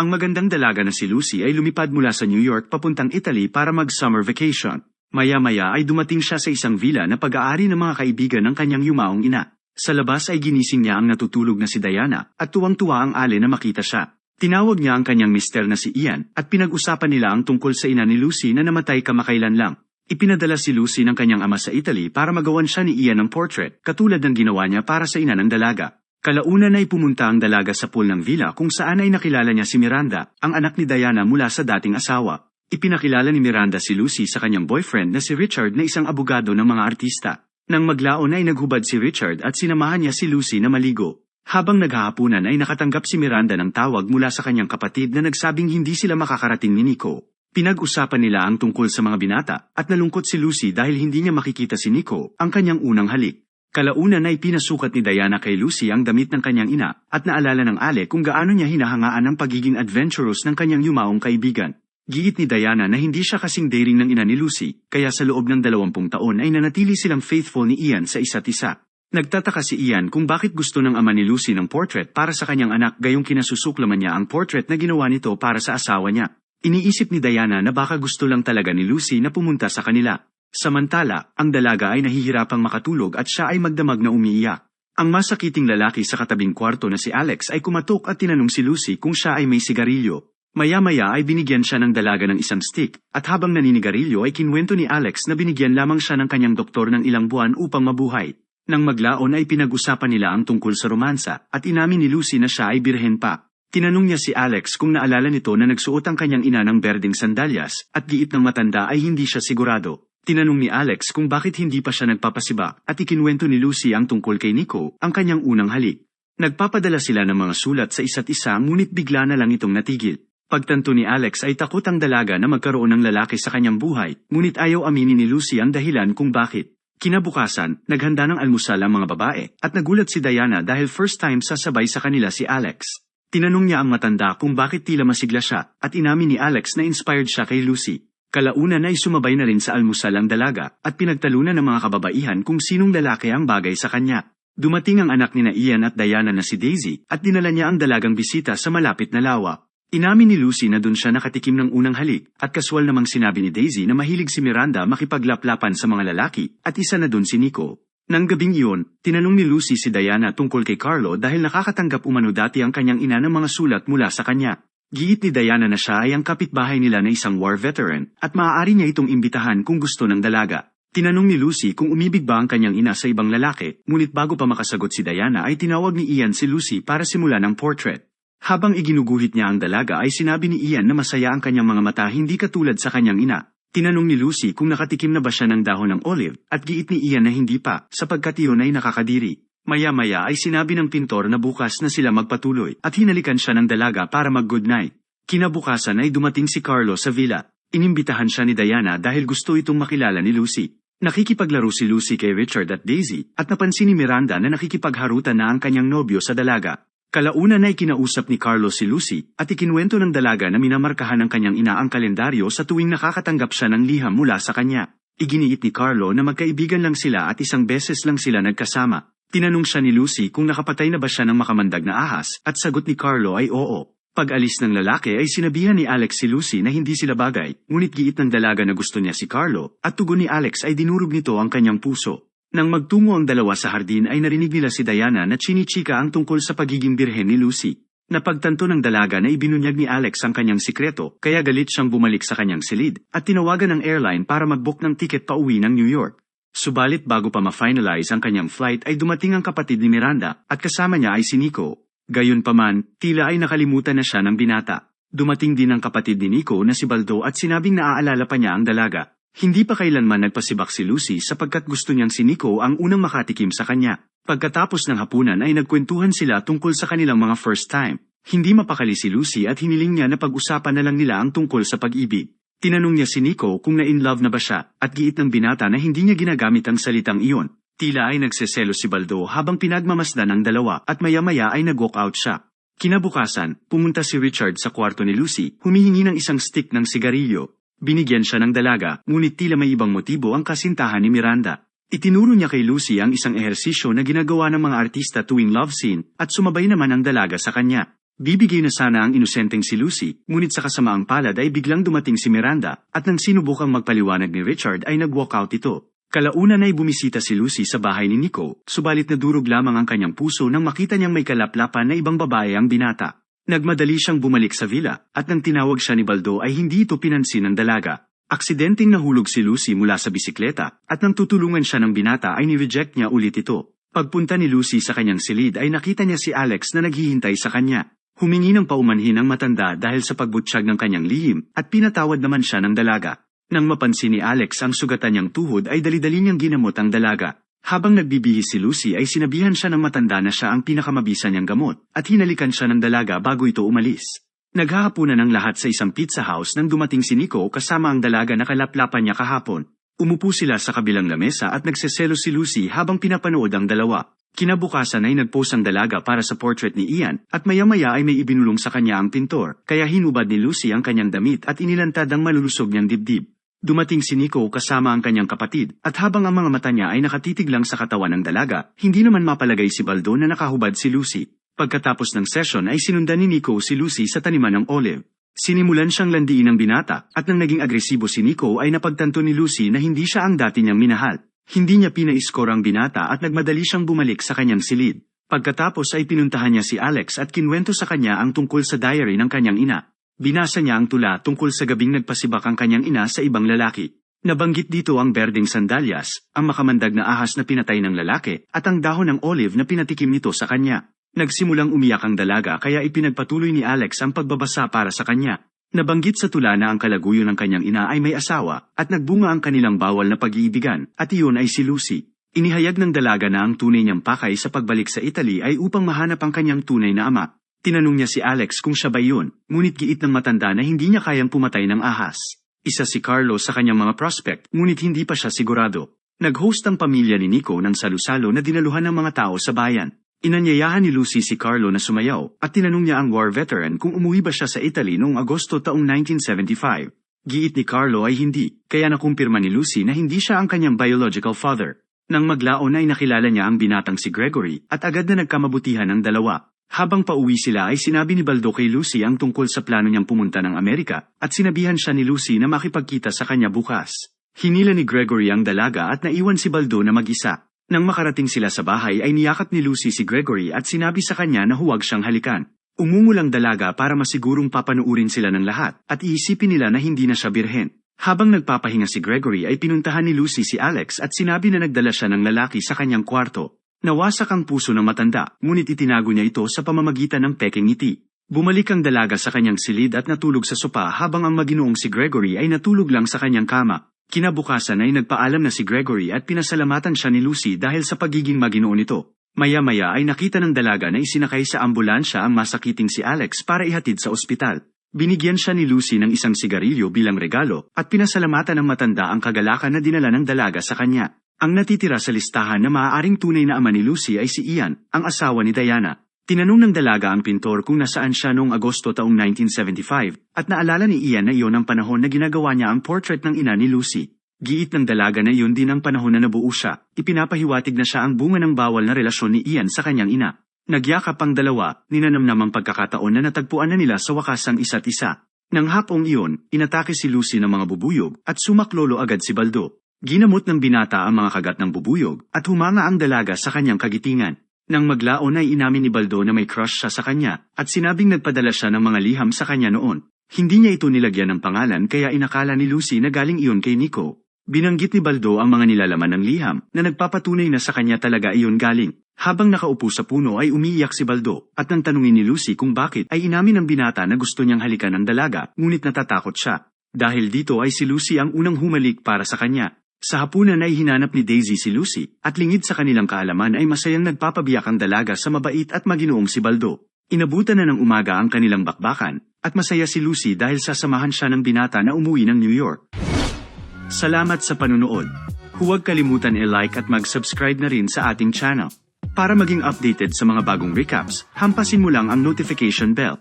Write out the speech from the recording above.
Ang magandang dalaga na si Lucy ay lumipad mula sa New York papuntang Italy para mag-summer vacation. Maya-maya ay dumating siya sa isang villa na pag-aari ng mga kaibigan ng kanyang yumaong ina. Sa labas ay ginising niya ang natutulog na si Diana at tuwang-tuwa ang ale na makita siya. Tinawag niya ang kanyang mister na si Ian at pinag-usapan nila ang tungkol sa ina ni Lucy na namatay kamakailan lang. Ipinadala si Lucy ng kanyang ama sa Italy para magawan siya ni Ian ng portrait katulad ng ginawa niya para sa ina ng dalaga. Kalaunan ay pumunta ang dalaga sa pool ng villa kung saan ay nakilala niya si Miranda, ang anak ni Diana mula sa dating asawa. Ipinakilala ni Miranda si Lucy sa kanyang boyfriend na si Richard na isang abogado ng mga artista. Nang maglaon ay naghubad si Richard at sinamahan niya si Lucy na maligo. Habang naghahapunan ay nakatanggap si Miranda ng tawag mula sa kanyang kapatid na nagsabing hindi sila makakarating ni Nico. Pinag-usapan nila ang tungkol sa mga binata at nalungkot si Lucy dahil hindi niya makikita si Nico, ang kanyang unang halik. Kalaunan ay pinasukat ni Diana kay Lucy ang damit ng kanyang ina at naalala ng Ale kung gaano niya hinahangaan ang pagiging adventurous ng kanyang yumaong kaibigan. Giit ni Diana na hindi siya kasing daring ng ina ni Lucy, kaya sa loob ng dalawampung taon ay nanatili silang faithful ni Ian sa isa't isa. Nagtataka si Ian kung bakit gusto ng ama ni Lucy ng portrait para sa kanyang anak gayong kinasusuklaman niya ang portrait na ginawa nito para sa asawa niya. Iniisip ni Diana na baka gusto lang talaga ni Lucy na pumunta sa kanila. Samantala, ang dalaga ay nahihirapang makatulog at siya ay magdamag na umiiyak. Ang masakiting lalaki sa katabing kwarto na si Alex ay kumatok at tinanong si Lucy kung siya ay may sigarilyo. Maya-maya ay binigyan siya ng dalaga ng isang stick, at habang naninigarilyo ay kinwento ni Alex na binigyan lamang siya ng kanyang doktor ng ilang buwan upang mabuhay. Nang maglaon ay pinag-usapan nila ang tungkol sa romansa, at inamin ni Lucy na siya ay birhen pa. Tinanong niya si Alex kung naalala nito na nagsuot ang kanyang ina ng berdeng sandalyas, at giit ng matanda ay hindi siya sigurado. Tinanong ni Alex kung bakit hindi pa siya nagpapasiba at ikinwento ni Lucy ang tungkol kay Nico, ang kanyang unang halik. Nagpapadala sila ng mga sulat sa isa't isa ngunit bigla na lang itong natigil. Pagtanto ni Alex ay takot ang dalaga na magkaroon ng lalaki sa kanyang buhay, ngunit ayaw aminin ni Lucy ang dahilan kung bakit. Kinabukasan, naghanda ng almusal ang mga babae, at nagulat si Diana dahil first time sasabay sa kanila si Alex. Tinanong niya ang matanda kung bakit tila masigla siya, at inamin ni Alex na inspired siya kay Lucy. Kalaunan ay sumabay na rin sa almusal ang dalaga at pinagtalunan ng mga kababaihan kung sinong lalaki ang bagay sa kanya. Dumating ang anak ni na Ian at Diana na si Daisy at dinala niya ang dalagang bisita sa malapit na lawa. Inamin ni Lucy na dun siya nakatikim ng unang halik at kaswal namang sinabi ni Daisy na mahilig si Miranda makipaglaplapan sa mga lalaki at isa na dun si Nico. Nang gabing iyon, tinanong ni Lucy si Diana tungkol kay Carlo dahil nakakatanggap umano dati ang kanyang ina ng mga sulat mula sa kanya. Giit ni Diana na siya ay ang kapitbahay nila na isang war veteran at maaari niya itong imbitahan kung gusto ng dalaga. Tinanong ni Lucy kung umibig ba ang kanyang ina sa ibang lalaki, ngunit bago pa makasagot si Diana ay tinawag ni Ian si Lucy para simulan ang portrait. Habang iginuguhit niya ang dalaga ay sinabi ni Ian na masaya ang kanyang mga mata hindi katulad sa kanyang ina. Tinanong ni Lucy kung nakatikim na ba siya ng dahon ng olive at giit ni Ian na hindi pa sapagkat iyon ay nakakadiri. Maya-maya ay sinabi ng pintor na bukas na sila magpatuloy at hinalikan siya ng dalaga para mag-good night. Kinabukasan ay dumating si Carlo sa villa. Inimbitahan siya ni Diana dahil gusto itong makilala ni Lucy. Nakikipaglaro si Lucy kay Richard at Daisy at napansin ni Miranda na nakikipagharutan na ang kanyang nobyo sa dalaga. Kalaunan ay kinausap ni Carlo si Lucy at ikinwento ng dalaga na minamarkahan ng kanyang ina ang kalendaryo sa tuwing nakakatanggap siya ng liham mula sa kanya. Iginiit ni Carlo na magkaibigan lang sila at isang beses lang sila nagkasama. Tinanong siya ni Lucy kung nakapatay na ba siya ng makamandag na ahas at sagot ni Carlo ay oo. Pag-alis ng lalaki ay sinabihan ni Alex si Lucy na hindi sila bagay, ngunit giit ng dalaga na gusto niya si Carlo, at tugon ni Alex ay dinurog nito ang kanyang puso. Nang magtungo ang dalawa sa hardin ay narinig nila si Diana na chinichika ang tungkol sa pagiging birhen ni Lucy. Napagtanto ng dalaga na ibinunyag ni Alex ang kanyang sikreto, kaya galit siyang bumalik sa kanyang silid, at tinawagan ng airline para mag-book ng tiket pa uwi ng New York. Subalit bago pa ma-finalize ang kanyang flight ay dumating ang kapatid ni Miranda at kasama niya ay si Nico. Gayunpaman, tila ay nakalimutan na siya ng binata. Dumating din ang kapatid ni Nico na si Baldo at sinabing naaalala pa niya ang dalaga. Hindi pa kailanman nagpasibak si Lucy sapagkat gusto niyang si Nico ang unang makatikim sa kanya. Pagkatapos ng hapunan ay nagkwentuhan sila tungkol sa kanilang mga first time. Hindi mapakali si Lucy at hiniling niya na pag-usapan na lang nila ang tungkol sa pag-ibig. Tinanong niya si Nico kung na-in love na ba siya, at giit ng binata na hindi niya ginagamit ang salitang iyon. Tila ay nagseselo si Baldo habang pinagmamasdan ang dalawa at maya-maya ay nag-walk out siya. Kinabukasan, pumunta si Richard sa kwarto ni Lucy, humihingi ng isang stick ng sigarilyo. Binigyan siya ng dalaga, ngunit tila may ibang motibo ang kasintahan ni Miranda. Itinuro niya kay Lucy ang isang ehersisyo na ginagawa ng mga artista tuwing love scene at sumabay naman ang dalaga sa kanya. Bibigay na sana ang inosenteng si Lucy, ngunit sa kasamaang palad ay biglang dumating si Miranda, at nang sinubukang magpaliwanag ni Richard ay nag-walkout ito. Kalaunan ay bumisita si Lucy sa bahay ni Nico, subalit nadurog lamang ang kanyang puso nang makita niyang may kalaplapan na ibang babae ang binata. Nagmadali siyang bumalik sa villa, at nang tinawag siya ni Baldo ay hindi ito pinansin ng dalaga. Aksidenteng nahulog si Lucy mula sa bisikleta, at nang tutulungan siya ng binata ay ni-reject niya ulit ito. Pagpunta ni Lucy sa kanyang silid ay nakita niya si Alex na naghihintay sa kanya. Humingi ng paumanhin ang matanda dahil sa pagbutsyag ng kanyang lihim at pinatawad naman siya ng dalaga. Nang mapansin ni Alex ang sugatan niyang tuhod ay dali-dali niyang ginamot ang dalaga. Habang nagbibihis si Lucy ay sinabihan siya ng matanda na siya ang pinakamabisa niyang gamot at hinalikan siya ng dalaga bago ito umalis. Naghahapunan ang lahat sa isang pizza house nang dumating si Nico kasama ang dalaga na kalaplapan niya kahapon. Umupo sila sa kabilang lamesa at nagseselo si Lucy habang pinapanood ang dalawa. Kinabukasan ay nagpost ang dalaga para sa portrait ni Ian at maya-maya ay may ibinulong sa kanya ang pintor, kaya hinubad ni Lucy ang kanyang damit at inilantad ang malulusog niyang dibdib. Dumating si Nico kasama ang kanyang kapatid at habang ang mga mata niya ay nakatitig lang sa katawan ng dalaga, hindi naman mapalagay si Baldo na nakahubad si Lucy. Pagkatapos ng session ay sinundan ni Nico si Lucy sa taniman ng olive. Sinimulan siyang landiin ng binata at nang naging agresibo si Nico ay napagtanto ni Lucy na hindi siya ang dati niyang minahal. Hindi niya pinaiskor ang binata at nagmadali siyang bumalik sa kanyang silid. Pagkatapos ay pinuntahan niya si Alex at kinwento sa kanya ang tungkol sa diary ng kanyang ina. Binasa niya ang tula tungkol sa gabing nagpasibak ang kanyang ina sa ibang lalaki. Nabanggit dito ang berdeng sandalyas, ang makamandag na ahas na pinatay ng lalaki, at ang dahon ng olive na pinatikim nito sa kanya. Nagsimulang umiyak ang dalaga kaya ipinagpatuloy ni Alex ang pagbabasa para sa kanya. Nabanggit sa tula na ang kalaguyo ng kanyang ina ay may asawa at nagbunga ang kanilang bawal na pag-iibigan at iyon ay si Lucy. Inihayag ng dalaga na ang tunay niyang pakay sa pagbalik sa Italy ay upang mahanap ang kanyang tunay na ama. Tinanong niya si Alex kung siya ba yun, ngunit giit ng matanda na hindi niya kayang pumatay ng ahas. Isa si Carlo sa kanyang mga prospect, ngunit hindi pa siya sigurado. Nag-host ang pamilya ni Nico ng salusalo na dinaluhan ng mga tao sa bayan. Inanyayahan ni Lucy si Carlo na sumayaw at tinanong niya ang war veteran kung umuwi ba siya sa Italy noong Agosto taong 1975. Giit ni Carlo ay hindi, kaya nakumpirma ni Lucy na hindi siya ang kanyang biological father. Nang maglaon ay nakilala niya ang binatang si Gregory at agad na nagkamabutihan ng dalawa. Habang pauwi sila ay sinabi ni Baldo kay Lucy ang tungkol sa plano niyang pumunta ng Amerika at sinabihan siya ni Lucy na makipagkita sa kanya bukas. Hinila ni Gregory ang dalaga at naiwan si Baldo na mag-isa. Nang makarating sila sa bahay ay niyakap ni Lucy si Gregory at sinabi sa kanya na huwag siyang halikan. Umungul ang dalaga para masigurong papanuurin sila ng lahat at iisipin nila na hindi na siya birhen. Habang nagpapahinga si Gregory ay pinuntahan ni Lucy si Alex at sinabi na nagdala siya ng lalaki sa kanyang kwarto. Nawasak ang puso ng matanda, ngunit itinago niya ito sa pamamagitan ng peking ngiti. Bumalik ang dalaga sa kanyang silid at natulog sa sopa habang ang maginoong si Gregory ay natulog lang sa kanyang kama. Kinabukasan ay nagpaalam na si Gregory at pinasalamatan siya ni Lucy dahil sa pagiging maginoo nito. Maya-maya ay nakita ng dalaga na isinakay sa ambulansya ang masakiting si Alex para ihatid sa ospital. Binigyan siya ni Lucy ng isang sigarilyo bilang regalo at pinasalamatan ng matanda ang kagalakan na dinala ng dalaga sa kanya. Ang natitira sa listahan na maaaring tunay na ama ni Lucy ay si Ian, ang asawa ni Diana. Tinanong ng dalaga ang pintor kung nasaan siya noong Agosto taong 1975 at naalala ni Ian na iyon ang panahon na ginagawa niya ang portrait ng ina ni Lucy. Giit ng dalaga na iyon din ang panahon na nabuo siya. Ipinapahiwatig na siya ang bunga ng bawal na relasyon ni Ian sa kanyang ina. Nagyakap ang dalawa, ninanamnam ang pagkakataon na natagpuan na nila sa wakas ang isa't isa. Nang hapong iyon, inatake si Lucy ng mga bubuyog at sumaklolo agad si Baldo. Ginamot ng binata ang mga kagat ng bubuyog at humanga ang dalaga sa kanyang kagitingan. Nang maglaon ay inamin ni Baldo na may crush siya sa kanya at sinabing nagpadala siya ng mga liham sa kanya noon. Hindi niya ito nilagyan ng pangalan kaya inakala ni Lucy na galing iyon kay Nico. Binanggit ni Baldo ang mga nilalaman ng liham na nagpapatunay na sa kanya talaga iyon galing. Habang nakaupo sa puno ay umiiyak si Baldo at nang tanungin ni Lucy kung bakit ay inamin ng binata na gusto niyang halikan ng dalaga ngunit natatakot siya. Dahil dito ay si Lucy ang unang humalik para sa kanya. Sa hapunan ay hinanap ni Daisy si Lucy at lingid sa kanilang kaalaman ay masayang nagpapabiyak ang dalaga sa mabait at maginoong si Baldo. Inabutan na ng umaga ang kanilang bakbakan at masaya si Lucy dahil sasamahan siya ng binata na umuwi ng New York. Salamat sa panunood. Huwag kalimutan i-like at mag-subscribe na rin sa ating channel. Para maging updated sa mga bagong recaps, hampasin mo lang ang notification bell.